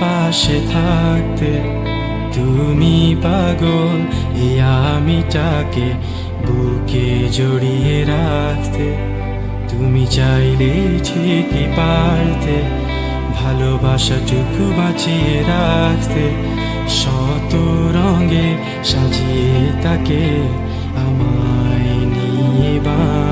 পাশে থাকতে, তুমি পাগল এই আমিটাকে বুকে জড়িয়ে রাখতে। তুমি চাইলে ঠিকই পারতে ভালোবাসা ভালোবাসাটুকু বাঁচিয়ে রাখতে। শত রঙে সাজিয়ে তাকে আমায় নিয়ে বাঁচতে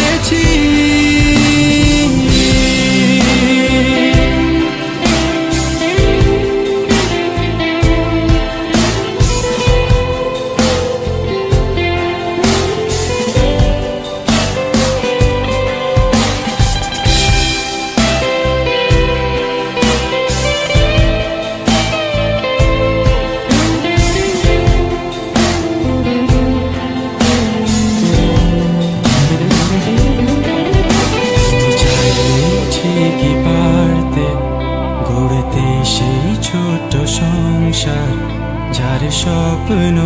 যার স্বপ্ন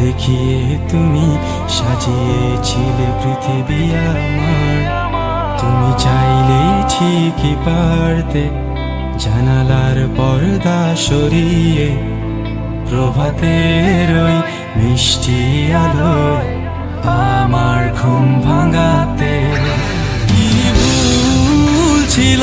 দেখিয়ে তুমি সাজিয়েছিলে পৃথিবী আমার। তুমি চাইলে ঠিকই পারতে, জানালার পর্দা সরিয়ে প্রভাতের ওই মিষ্টি আলো আমার ঘুম ভাঙাতে। কি ভুল ছিল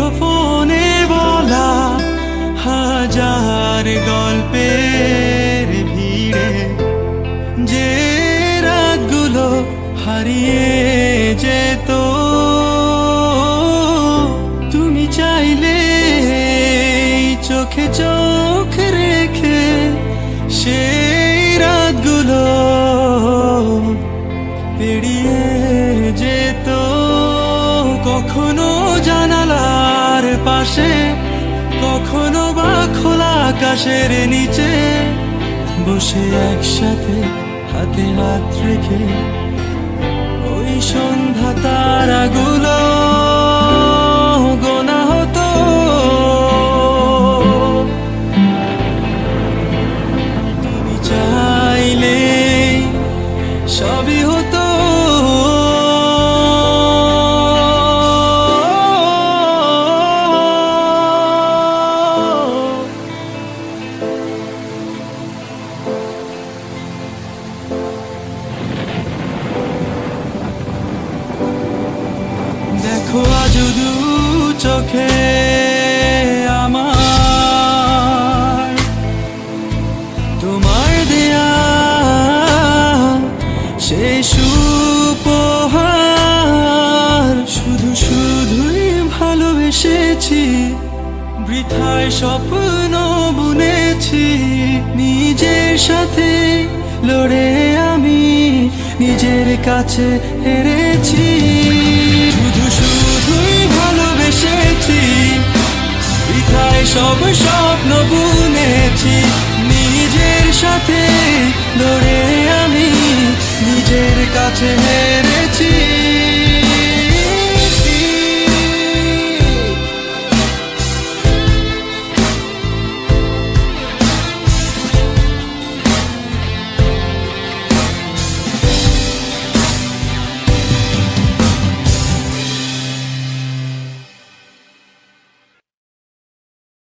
মুঠো ফোনে বলা হাজার গল্পের ভিড়ে। যে রাতগুলো হারিয়ে যেত, তুমি চাইলে চোখে চোখ রেখে সেই রাতগুলো পাশে কখনো বা খোলা আকাশের নিচে বসে একসাথে হাতে হাত রেখে ওই সন্ধ্যা তারাগুলো চোখে আমার। তোমার দেয়া সেই সুপহার, শুধু শুধুই ভালোবেসেছি, বৃথায় স্বপ্ন বুনেছি, নিজের সাথে লড়ে আমি, নিজের কাছে হেরেছি। লড়ে আমি নিজের কাছে হেরেছি।